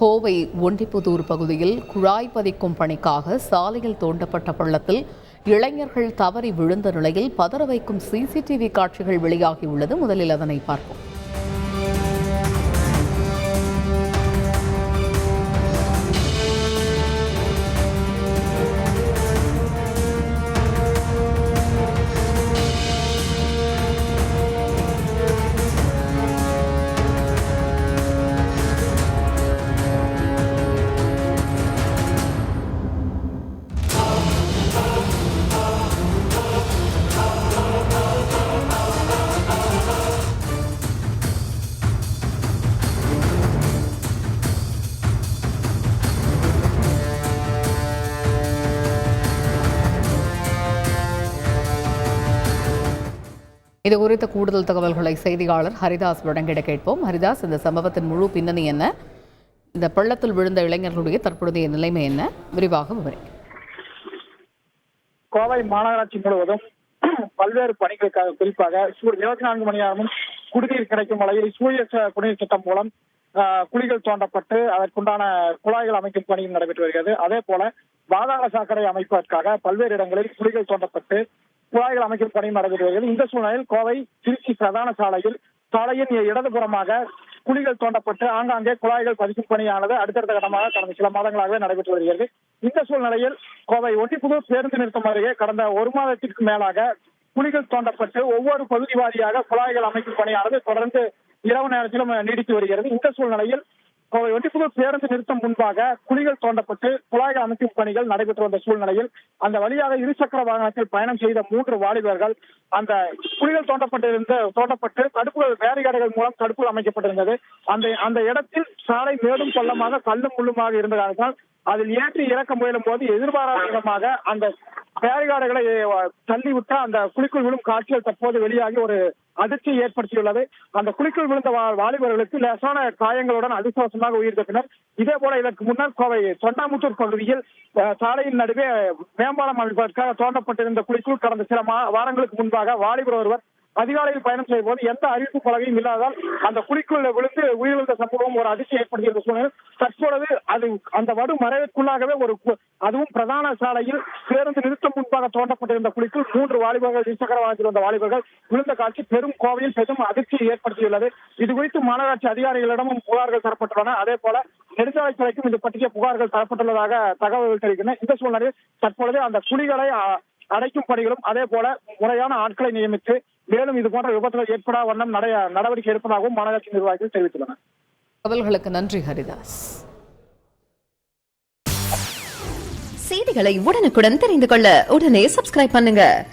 கோவை ஒண்டிப்புதூர் பகுதியில் குழாய் பதிக்கும் பணிக்காக சாலையில் தோண்டப்பட்ட பள்ளத்தில் இளைஞர்கள் தவறி விழுந்த நிலையில் பதற வைக்கும் சிசிடிவி காட்சிகள் வெளியாகியுள்ளது. முதலில் அதனை பார்ப்போம். இது குறித்த கூடுதல் தகவல்களை செய்தியாளர் ஹரிதாஸ் வழங்கிட கேட்போம். ஹரிதாஸ் இந்த சம்பவத்தின் முழு பின்னணி என்ன? இந்த பள்ளத்தில் விழுந்த இளைஞர்களுடைய தற்போதைய நிலைமை என்ன? விரிவாக விவரிக்கும் கோவை மாநகராட்சி முழுவதும் பல்வேறு பணிகளுக்காக குறிப்பாக சூ- இருபத்தி நான்கு மணி நேரமும் குடிநீர் கிடைக்கும் வகையில் சூரிய குடிநீர் திட்டம் மூலம் ஆஹ், குழிகள் தோண்டப்பட்டு அதற்குண்டான குழாய்கள் அமைக்கும் பணியும் நடைபெற்று வருகிறது. அதே போல பாதாள சாக்கடை அமைப்பதற்காக பல்வேறு இடங்களில் குழிகள் தோண்டப்பட்டு குழாய்கள் அமைக்கும் பணி நடந்து வருகிறது இந்த சூழ்நிலையில் கோவை திருச்சி பிரதான சாலையில் சாலையின் இடதுபுறமாக குழிகள் தோண்டப்பட்டு ஆங்காங்கே குழாய்கள் பதிக்கும் பணியானது அடுத்தடுத்த கட்டமாக கடந்த சில மாதங்களாகவே நடைபெற்று வருகிறது. இந்த சூழ்நிலையில் கோவை ஒட்டிப்புதூர் பேருந்து நிறுத்தம் அருகே கடந்த ஒரு மாதத்திற்கு மேலாக குழிகள் தோண்டப்பட்டு ஒவ்வொரு பகுதி வாரியாக குழாய்கள் அமைக்கும் பணியானது தொடர்ந்து இரவு நேரத்திலும் நீடித்து வருகிறது. இந்த சூழ்நிலையில் கோவை ஒட்டிப்புதூர் பேருந்து நிறுத்தம் முன்பாக குழிகள் தோண்டப்பட்டு குழாய்கள் அமைக்கும் பணிகள் நடைபெற்று வந்த சூழ்நிலையில் அந்த வழியாக இருசக்கர வாகனத்தில் பயணம் செய்த மூன்று வாலிபர்கள் அந்த குழிகள் தோண்டப்பட்டிருந்த தோண்டப்பட்டு தடுப்புகள் பேரிகார்டுகள் மூலம் தடுப்புகள் அமைக்கப்பட்டிருந்தது. அந்த அந்த இடத்தில் சாலை மேடும் பள்ளமாக கல்லும் முள்ளுமாக இருந்ததால் அதில் ஏற்றி இறக்க முயலும் போது எதிர்பாராத விதமாக அந்த பேரிகார்டுகளை தள்ளிவிட்ட அந்த குழிக்குள் விழும் காட்சிகள் தற்போது வெளியாகி ஒரு அதிர்ச்சியை ஏற்படுத்தியுள்ளது. அந்த குழிக்குள் விழுந்த வா- வாலிபர்களுக்கு லேசான காயங்களுடன் அதிர்ஷ்டவசமாக உயிர் தப்பினர் இதே போல இதற்கு முன்னர் கோவை தொண்டாமுத்தூர் பகுதியில் அஹ், சாலையின் நடுவே மேம்பாலம் அமைப்பதற்காக தோண்டப்பட்டிருந்த குழிக்குள் கடந்த சில மா- வாரங்களுக்கு முன்பாக வாலிபர் ஒருவர் அதிகாலையில் பயணம் செய்யும் போது எந்த அறிவிப்பு பலகையும் இல்லாதால் அந்த குழிக்குள்ள விழுந்து உயிரிழந்த சம்பவம் ஒரு அதிர்ச்சி ஏற்படுத்தியிருந்த சூழ்நிலை. தற்பொழுது அது அந்த வடு மறைவிற்குள்ளாகவே ஒரு அதுவும் பிரதான சாலையில் பேருந்து நிறுத்தம் முன்பாக தோண்டப்பட்டிருந்த குழிக்குள் மூன்று வாலிபர்கள் இருசக்கர வாகனத்தில் வந்த வாலிபர்கள் விழுந்த காட்சி பெரும் கோவையில் பெரும் அதிர்ச்சியை ஏற்படுத்தியுள்ளது. இது குறித்து மாநகராட்சி அதிகாரிகளிடமும் புகார்கள் தரப்பட்டுள்ளன. அதே போல நெடுஞ்சாலைத்துறைக்கும் இது பற்றிய புகார்கள் தரப்பட்டுள்ளதாக தகவல்கள் தெரிவிக்கின்றன. இந்த சூழ்நிலையில் தற்பொழுது அந்த குழிகளை அடைக்கும் பணிகளும் அதே போல முறையான ஆட்களை நியமித்து மேலும் இது போன்ற விபத்துகள் ஏற்படா வண்ணம் நடைய- நடவடிக்கை எடுப்பதாகவும் மாநகராட்சி நிர்வாகிகள் தெரிவித்துள்ளனர். தகவல்களுக்கு நன்றி ஹரிதாஸ். செய்திகளை உடனுக்குடன் தெரிந்து கொள்ள உடனே சப்ஸ்கிரைப் பண்ணுங்க.